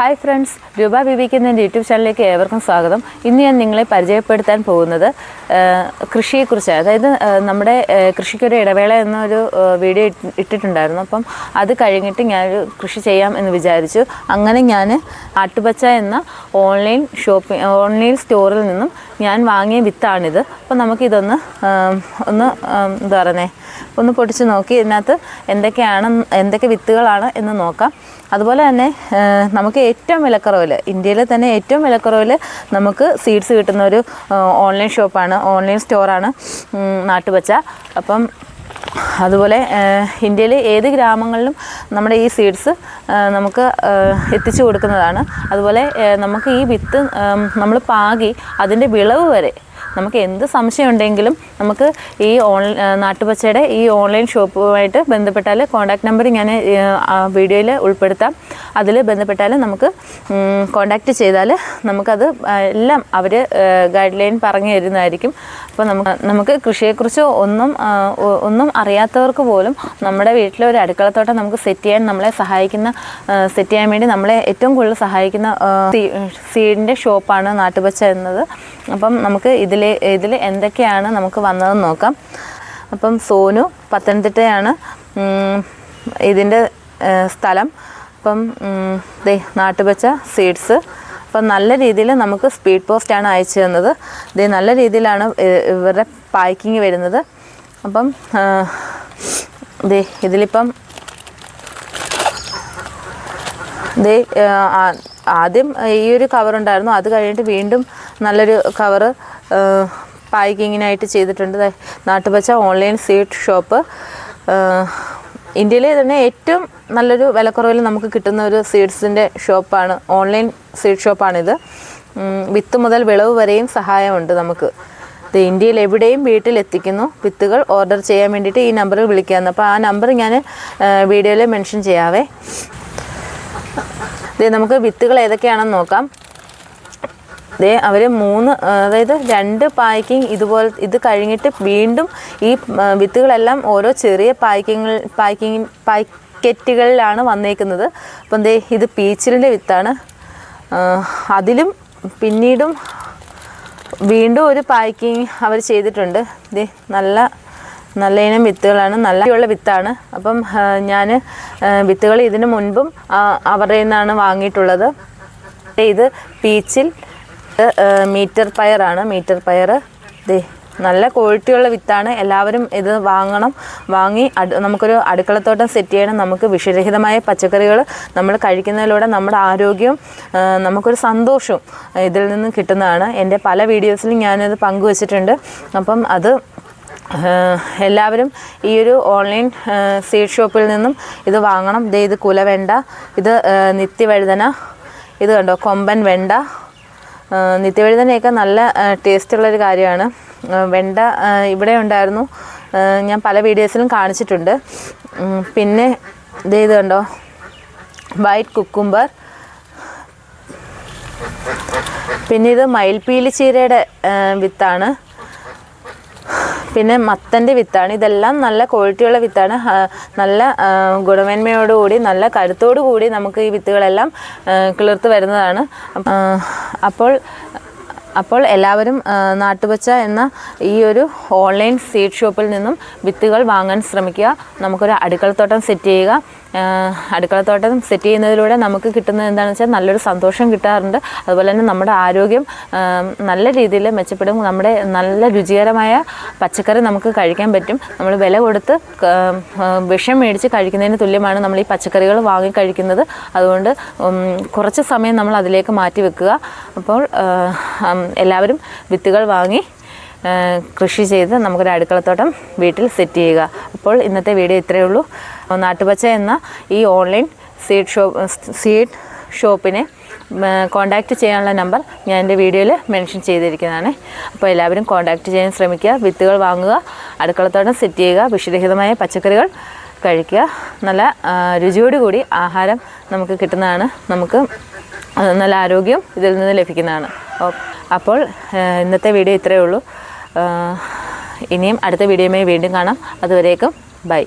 Hi friends രൂപ ബിബിക്ക് എന്റെ YouTube ചാനലിലേക്ക് ഏവർക്കും സ്വാഗതം. ഇന്ന് ഞാൻ നിങ്ങളെ പരിചയപ്പെടുത്താൻ പോകുന്നത് കൃഷിയെക്കുറിച്ചാണ്. കൃഷിയെക്കുറിച്ച് അതായത് നമ്മുടെ കൃഷിക്കൊരു ഇടവേള എന്നൊരു വീഡിയോ ഇട്ട്- ഇട്ടിട്ടുണ്ടായിരുന്നു. അപ്പം അത് കഴിഞ്ഞിട്ട് ഞാനൊരു കൃഷി ചെയ്യാം എന്ന് വിചാരിച്ചു. അങ്ങനെ ഞാൻ ആട്ടുപച്ച എന്ന ഓൺലൈൻ ഷോപ്പിംഗ് ഓൺലൈൻ സ്റ്റോറിൽ നിന്നും ഞാൻ വാങ്ങിയ വിത്താണിത്. അപ്പോൾ നമുക്കിതൊന്ന് ഒന്ന് എന്താ പറയുന്നത് ഒന്ന് പൊടിച്ച് നോക്കി ഇതിനകത്ത് എന്തൊക്കെയാണ് എന്തൊക്കെ വിത്തുകളാണ് എന്ന് നോക്കാം. അതുപോലെ തന്നെ നമുക്ക് ഏറ്റവും വിലക്കുറവിൽ ഇന്ത്യയിൽ തന്നെ ഏറ്റവും വിലക്കുറവിൽ നമുക്ക് സീഡ്സ് കിട്ടുന്ന ഒരു ഓൺലൈൻ ഷോപ്പാണ് ഓൺലൈൻ സ്റ്റോറാണ് നാട്ടുപച്ച. അപ്പം അതുപോലെ ഇന്ത്യയിലെ ഏത് ഗ്രാമങ്ങളിലും നമ്മുടെ ഈ സീഡ്സ് നമുക്ക് എത്തിച്ചു കൊടുക്കുന്നതാണ്. അതുപോലെ നമുക്ക് ഈ വിത്ത് നമ്മൾ പാകി അതിന്റെ വിളവ് വരെ നമുക്ക് എന്ത് സംശയം ഉണ്ടെങ്കിലും നമുക്ക് ഈ ഓൺ നാട്ടുപച്ചയുടെ ഈ ഓൺലൈൻ ഷോപ്പുമായിട്ട് ബന്ധപ്പെട്ടാൽ കോൺടാക്ട് നമ്പർ ഞാൻ വീഡിയോയിൽ ഉൾപ്പെടുത്താം. അതിൽ ബന്ധപ്പെട്ടാൽ നമുക്ക് കോൺടാക്റ്റ് ചെയ്താൽ നമുക്കത് എല്ലാം അവർ ഗൈഡ് ലൈൻ പറഞ്ഞു തരുന്നതായിരിക്കും. അപ്പോൾ നമുക്ക് നമുക്ക് കൃഷിയെക്കുറിച്ച് ഒന്നും ഒന്നും അറിയാത്തവർക്ക് പോലും നമ്മുടെ വീട്ടിലെ ഒരു അടുക്കളത്തോട്ടം നമുക്ക് സെറ്റ് ചെയ്യാൻ നമ്മളെ സഹായിക്കുന്ന സെറ്റ് ചെയ്യാൻ വേണ്ടി നമ്മളെ ഏറ്റവും കൂടുതൽ സഹായിക്കുന്ന സീഡിന്റെ ഷോപ്പാണ് നാട്ടുപച്ച എന്നത്. അപ്പം നമുക്ക് ഇതിലെ ഇതിൽ എന്തൊക്കെയാണ് നമുക്ക് വന്നതെന്ന് നോക്കാം. അപ്പം സോനു പത്തനംതിട്ടയാണ് ഇതിന്റെ സ്ഥലം. അപ്പം ദേ നാട്ടുപച്ച സീഡ്സ്. അപ്പം നല്ല രീതിയിൽ നമുക്ക് സ്പീഡ് പോസ്റ്റാണ് അയച്ചു തന്നത്. ഇതേ നല്ല രീതിയിലാണ് ഇവരുടെ പാക്കിങ് വരുന്നത്. അപ്പം ദേ ഇതിലിപ്പം ദേ ആദ്യം ഈ ഒരു കവർ ഉണ്ടായിരുന്നു അത് കഴിഞ്ഞിട്ട് വീണ്ടും നല്ലൊരു കവറ് പാക്കിങ്ങിനായിട്ട് ചെയ്തിട്ടുണ്ട്. Nattupacha online seed shop. ഇന്ത്യയിലെ തന്നെ ഏറ്റവും നല്ലൊരു വിലക്കുറവിൽ നമുക്ക് കിട്ടുന്ന ഒരു സീഡ്സിന്റെ ഷോപ്പാണ് ഓൺലൈൻ സീഡ് ഷോപ്പാണിത്. വിത്ത് മുതൽ വിളവ് വരെയും സഹായമുണ്ട് നമുക്ക്. ഇത് ഇന്ത്യയിൽ എവിടെയും വീട്ടിലെത്തിക്കുന്നു. വിത്തുകൾ ഓർഡർ ചെയ്യാൻ വേണ്ടിയിട്ട് ഈ നമ്പറിൽ വിളിക്കാമെന്ന് അപ്പോൾ ആ നമ്പർ ഞാൻ വീഡിയോയിൽ മെൻഷൻ ചെയ്യാവേ. ഇത് നമുക്ക് വിത്തുകൾ ഏതൊക്കെയാണെന്ന് നോക്കാം. ദേ അവർ മൂന്ന് അതായത് രണ്ട് പായ്ക്കിങ് ഇതുപോലെ ഇത് കഴിഞ്ഞിട്ട് വീണ്ടും ഈ വിത്തുകളെല്ലാം ഓരോ ചെറിയ പായ്ക്കിങ്ങൾ പായ്ക്കിങ് പാക്കറ്റുകളിലാണ് വന്നേക്കുന്നത്. അപ്പം ദേ ഇത് പീച്ചിലിന്റെ വിത്താണ്. അതിലും പിന്നീടും വീണ്ടും ഒരു പാക്കിങ് അവർ ചെയ്തിട്ടുണ്ട്. ദേ നല്ല നല്ല ഇനം വിത്തുകളാണ് നല്ല ഉള്ള വിത്താണ്. അപ്പം ഞാൻ വിത്തുകൾ ഇതിനു മുൻപും അവരുടെ നിന്നാണ് വാങ്ങിയിട്ടുള്ളത്. ഇത് പീച്ചിൽ മീറ്റർ പയറാണ്. മീറ്റർ പയർ ദേ നല്ല ക്വാളിറ്റിയുള്ള വിത്താണ്. എല്ലാവരും ഇത് വാങ്ങണം. വാങ്ങി നമുക്കൊരു അടുക്കളത്തോട്ടം സെറ്റ് ചെയ്യണം. നമുക്ക് വിഷരഹിതമായ പച്ചക്കറികൾ നമ്മൾ കഴിക്കുന്നതിലൂടെ നമ്മുടെ ആരോഗ്യവും നമുക്കൊരു സന്തോഷവും ഇതിൽ നിന്ന് കിട്ടുന്നതാണ്. എന്റെ പല വീഡിയോസിലും ഞാനത് പങ്കുവച്ചിട്ടുണ്ട്. അപ്പം അത് എല്ലാവരും ഈ ഒരു ഓൺലൈൻ സീഡ് ഷോപ്പിൽ നിന്നും ഇത് വാങ്ങണം. ഇത് കുലവെണ്ട ഇത് നിത്യവഴുതന ഇത് കണ്ടോ? കൊമ്പൻ വെണ്ട നിത്യവഴുതനയൊക്കെ നല്ല ടേസ്റ്റുള്ളൊരു കാര്യമാണ്. വെണ്ട ഇവിടെ ഉണ്ടായിരുന്നു. ഞാൻ പല വീഡിയോസിലും കാണിച്ചിട്ടുണ്ട്. പിന്നെ ഇത് കണ്ടോ? White cucumber. പിന്നെ ഇത് മയിൽപ്പീലി ചീരയുടെ വിത്താണ്. പിന്നെ മത്തന്റെ വിത്താണ്. ഇതെല്ലാം നല്ല ക്വാളിറ്റിയുള്ള വിത്താണ്. നല്ല ഗുണമേന്മയോടുകൂടി നല്ല കരുത്തോടു കൂടി നമുക്ക് ഈ വിത്തുകളെല്ലാം കിളിർത്ത് വരുന്നതാണ്. അപ്പോൾ അപ്പോൾ എല്ലാവരും നാട്ടുപച്ച എന്ന ഈ ഒരു ഓൺലൈൻ സീഡ് ഷോപ്പിൽ നിന്നും വിത്തുകൾ വാങ്ങാൻ ശ്രമിക്കുക. നമുക്കൊരു അടുക്കളത്തോട്ടം സെറ്റ് ചെയ്യുക. അടുക്കളത്തോട്ടം സെറ്റ് ചെയ്യുന്നതിലൂടെ നമുക്ക് കിട്ടുന്നത് എന്താണെന്ന് വെച്ചാൽ നല്ലൊരു സന്തോഷം കിട്ടാറുണ്ട്. അതുപോലെ തന്നെ നമ്മുടെ ആരോഗ്യം നല്ല രീതിയിൽ മെച്ചപ്പെടും. നമ്മുടെ നല്ല രുചികരമായ പച്ചക്കറി നമുക്ക് കഴിക്കാൻ പറ്റും. നമ്മൾ വില കൊടുത്ത് വിഷം മേടിച്ച് കഴിക്കുന്നതിന് തുല്യമാണ് നമ്മൾ ഈ പച്ചക്കറികൾ വാങ്ങി കഴിക്കുന്നത്. അതുകൊണ്ട് കുറച്ച് സമയം നമ്മൾ അതിലേക്ക് മാറ്റി വെക്കുക. അപ്പോൾ എല്ലാവരും വിത്തുകൾ വാങ്ങി കൃഷി ചെയ്ത് നമുക്കൊരു അടുക്കളത്തോട്ടം വീട്ടിൽ സെറ്റ് ചെയ്യുക. അപ്പോൾ ഇന്നത്തെ വീഡിയോ ഇത്രയേ ഉള്ളൂ. നാട്ടുപച്ച എന്ന ഈ ഓൺലൈൻ സീഡ് ഷോപ്പ് സീഡ് ഷോപ്പിനെ കോൺടാക്റ്റ് ചെയ്യാനുള്ള നമ്പർ ഞാൻ എന്റെ വീഡിയോയിൽ മെൻഷൻ ചെയ്തിരിക്കുന്നതാണ്. അപ്പോൾ എല്ലാവരും കോൺടാക്റ്റ് ചെയ്യാൻ ശ്രമിക്കുക. വിത്തുകൾ വാങ്ങുക അടുക്കളത്തോട്ടം സെറ്റ് ചെയ്യുക വിഷരഹിതമായ പച്ചക്കറികൾ കഴിക്കുക. നല്ല രുചിയോടുകൂടി ആഹാരം നമുക്ക് കിട്ടുന്നതാണ്. നമുക്ക് നല്ല ആരോഗ്യം ഇതിൽ നിന്ന് ലഭിക്കുന്നതാണ്. അപ്പോൾ ഇന്നത്തെ വീഡിയോ ഇത്രയേ ഉള്ളൂ. ഇനിയും അടുത്ത വീഡിയോയുമായി വീണ്ടും കാണാം. അതുവരേക്കും ബൈ.